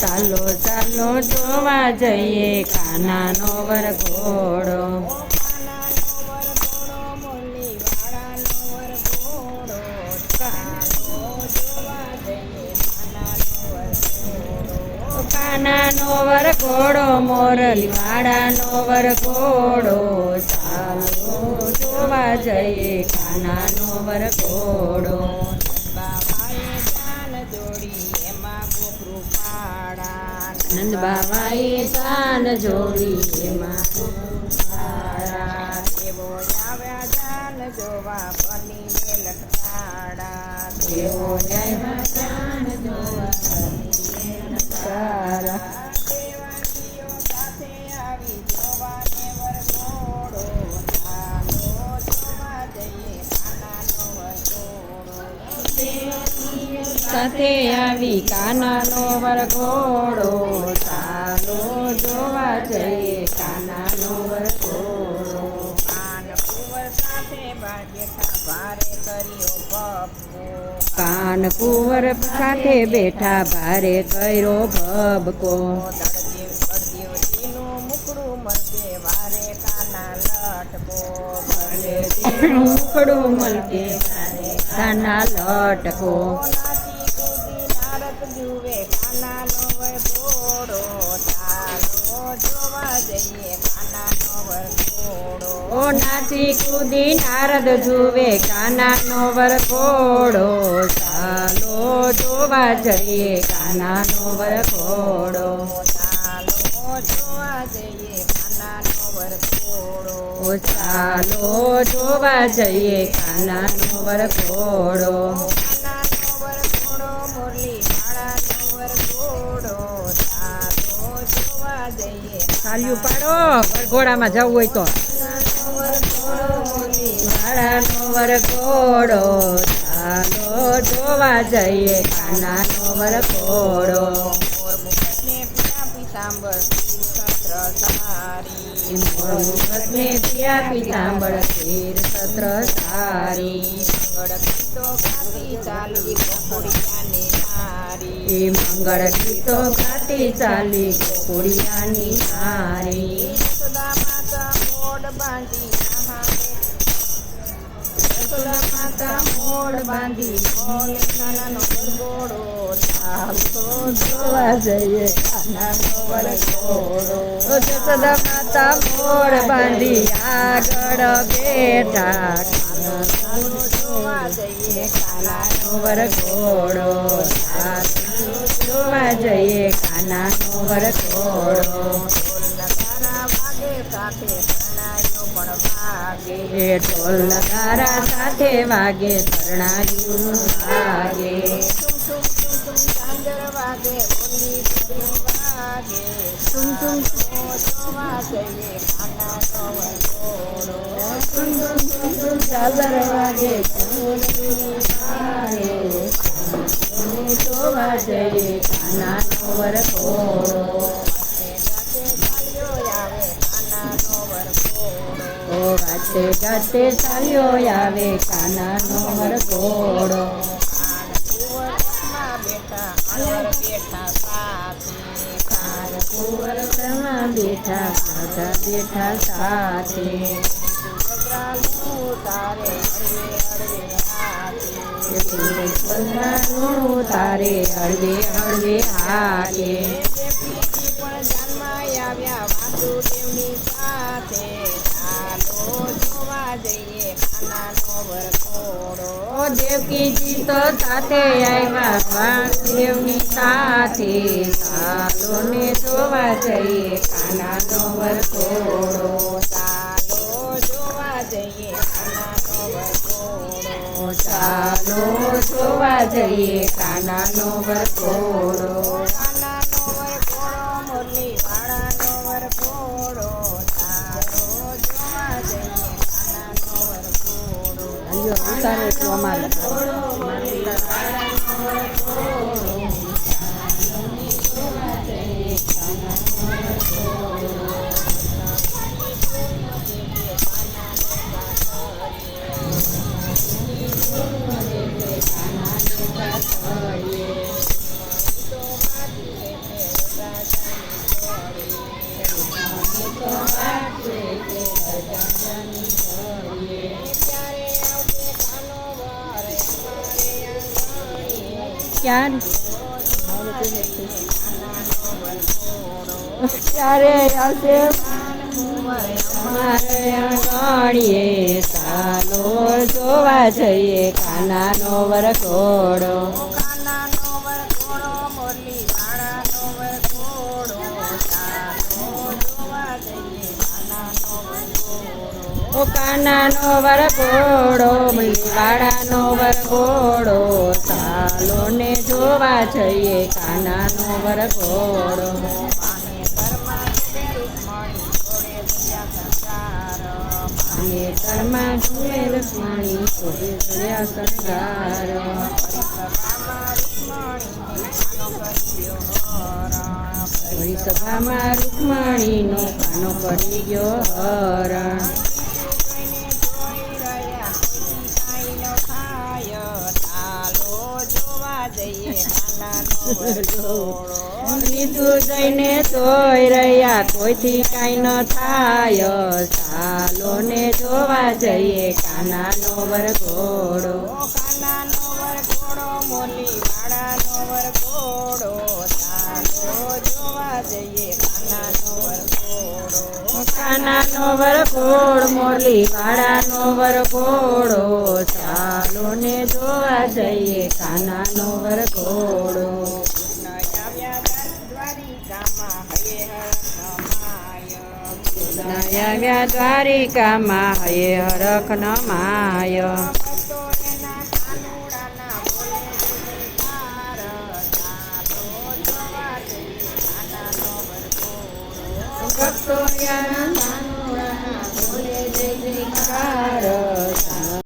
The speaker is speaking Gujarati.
ચાલો ચાલો, જોવા જઈએ કાનાનો વરઘોડો. કાનાનો વરઘોડો મોરલી વાડાનો વરઘોડો. ચાલો, જોવા જઈએ કાનાનો વરઘોડો. નંદ બાબાએ સાન જોડી એમાં જોવા બની ને લટકાડા. દેવો આવ્યા સાન જોવા સાથે આવી કાનાનો વરઘોડો. ચાલો જોવા જઈએ કાનાનો વરઘોડો. કાન કુંવર સાથે બેઠા ભારે કર્યો પપ્પો કાન કુંવર સાથે બેઠા ભારે કર્યો ભબકો મુખડું મલકે કાના લટકો. નાચી કૂદી નારદ જુએ કાનાનો વરઘોડો ચાલો જોવા જઈએ. કાનાનો વરઘોડો ચાલો જોવા જઈએ. કાનાનો વરઘોડો ઘોડો ચાલો જોવા જઈએ. કાનાનો વરઘોડો કાનાનો વરઘોડો મુરલી વાળાનો વરઘોડો ચાલો જોવા જઈએ. ચાલ્યું પાડો વરઘોડામાં જવું હોય તો. વરઘોડો ચાલો જોવા જઈએ કાનાનો પિતા પિતાંબર શીર સત્ર સારી. મંગળ ગીતો ગાતી ચાલી ગોકુડિયાની હારી સદા માતા મોડ બાંધી યશોદા માતા મોડ બાંધી મોલે કાનાનો ગરગોડો જોવા જઈએ ખાનાનો ઓ જસોદા માતા મોર બાંધી આગળ બેઠા કાનાનો જોવા જઈએ કાનાનો વરઘોડો જોવા જઈએ કાનાનો વરઘોડો ઢોલ નગારા વાગે પણ વાગે એ ઢોલ નગારા સાથે વાગે શરણાયું વાગે તુમ તુમ તુમ તુમ ઝાંઝર વાગે બોલી બધી ગાતે ગાતે ચાલ્યો આવે કાનાનો કુંવરમાં બેઠા અણવર બેઠા સાથે બેઠા સાથે. તારે હળવે હળવે હાથે. પણ જાનમાં આવ્યા વાસુદેવની સાથે. જઈએ કાનાનો વરઘોડો. ઓ દેવકીજી તો સાથે આવ્યા વાસુદેવની સાથે. સાલોને જોવા જઈએ કાનાનો વરખોડો સાલો જોવા જઈએ કાનાનો વરઘોડો. ઓ ચાલો જોવા જઈએ કાનાનો વરઘોડો. ઉતારે એટલું અમારે ક્યાં ક્યારે આવશે અમારે અગાડીએ ચાલો જોવા જઈએ કાનાનો વરઘોડો કાનાનો વાળાનો વરઘોડો કાનાનો વરઘોડો ચાલો ને જોવા જઈએ કાનાનો વરઘોડો ઘરમાં જોડે જુએ લક્ષ્મણી શોભે ચડ્યા શણગાર સભામાં રૂકમણીનો ખાનો કર્યો હરણ નીચું જઈને જોઈ રહ્યા, કોઈથી કાંઈ ન થાય. ચાલો ને જોવા જઈએ, કાનાનો વરઘોડો. કાનાનો વરઘોડો મોલી વાળાનો વરઘોડો. ચાલો જોવા જઈએ કાનાનો વરઘોડો કાનાનો વરઘોડ મોલી વાડાનો વરઘોડો ચાલો ને જોવા જઈએ, કાનાનો વરઘોડો. આવ્યા દ્વારિકામાં હયે હરખ ન માય ભક્તો